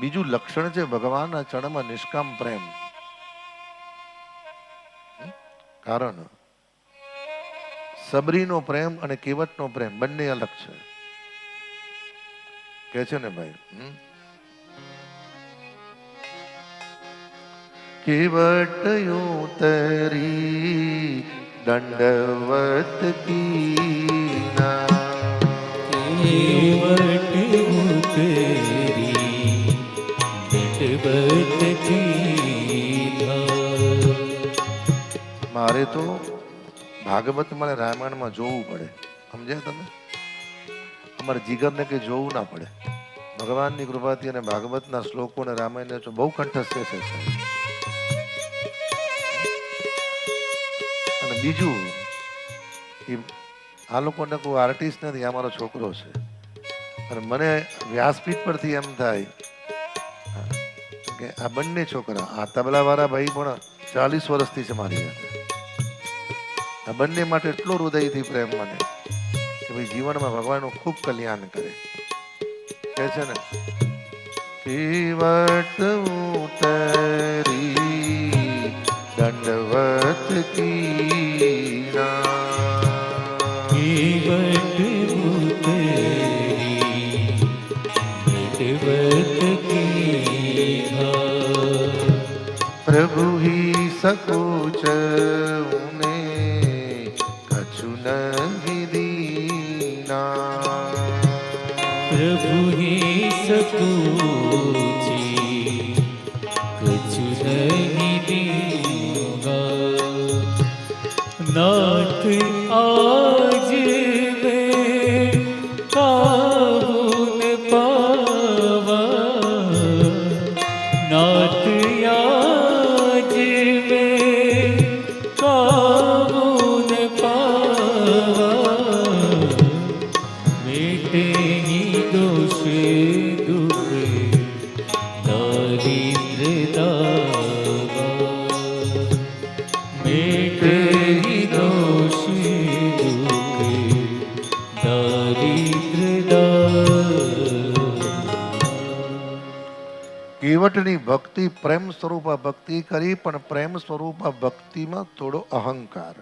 બીજું લક્ષણ છે ભગવાનના ચરણમાં નિષ્કામ પ્રેમ. કારણ સબરીનો પ્રેમ અને કેવટનો પ્રેમ બંને અલગ છે. કે છે ને ભાઈ? કેવટ તરી દંડવત કીના મારે તો ભાગવત મારે રામાયણમાં જોવું પડે. સમજ્યા તમે? અમારે જીગરને કંઈ જોવું ના પડે. ભગવાનની કૃપાથી અને ભાગવતના શ્લોકો અને રામાયણને બહુ કંઠસ્થ છે અને બીજું એ આ લોકોને કોઈ આર્ટિસ્ટ નથી, આ મારો છોકરો છે. અને મને વ્યાસપીઠ પરથી એમ થાય કે આ બંને છોકરા, આ તબલા વાળા ભાઈ પણ ચાલીસ વર્ષથી છે મારી આ બંને માટે એટલો હૃદયથી પ્રેમ મને કે ભાઈ જીવનમાં ભગવાનનું ખૂબ કલ્યાણ કરે. કહે છે ને પીવટ ઉતરી, દંડવત કીના પીવટ ઉતરી પ્રભુ હી સકુચ ઉને કછુ નહીં દીના. પ્રભુ હી સકુચી કછુ નહીં દીના. નાથ આ કેવટની ભક્તિ પ્રેમ સ્વરૂપ ભક્તિ કરી, પણ પ્રેમ સ્વરૂપ ભક્તિમાં થોડો અહંકાર.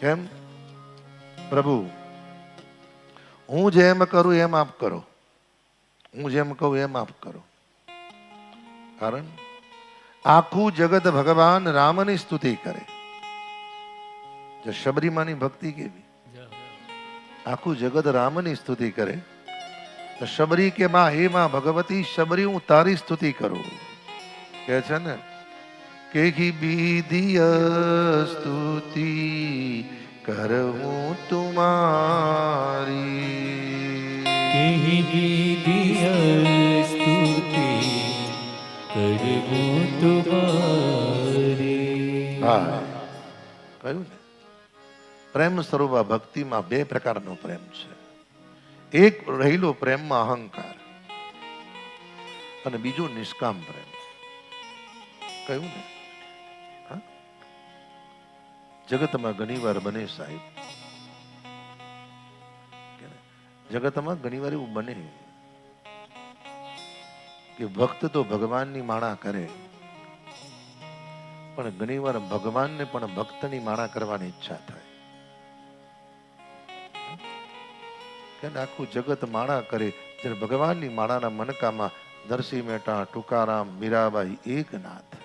કેમ? પ્રભુ, હું જેમ કરું એમ આપ કરો. હું જેમ કહું એમ આપ કરો. કારણ, આખું જગત ભગવાન રામની સ્તુતિ કરે. શબરીમાની ભક્તિ કેવી? આખું જગત રામની સ્તુતિ કરે. શબરી કે માં હે માં ભગવતી શબરી હું તારી સ્તુતિ કરું. કે છે ને કે બીધિય સ્તુતિ કરવું તુમારી. કે બીધિય સ્તુતિ કરવું તુમારી. હા. પ્રેમ સ્વરૂપ આ ભક્તિમાં બે પ્રકારનો પ્રેમ છે. એક રહેલો પ્રેમમાં અહંકાર અને બીજો નિષ્કામ પ્રેમ. કહ્યું ને? જગતમાં ઘણી વાર બને સાહેબ. જગતમાં ઘણી વાર એવું બને કે ભક્ત તો ભગવાનની માળા કરે, પણ ઘણીવાર ભગવાનને પણ ભક્તની માળા કરવાની ઈચ્છા થાય. કે ને આખું જગત માળા કરે. જ્યારે ભગવાનની માળાના મનકામાં નરસિંહ મહેતા ટુકારામ મીરાબાઈ, એકનાથ.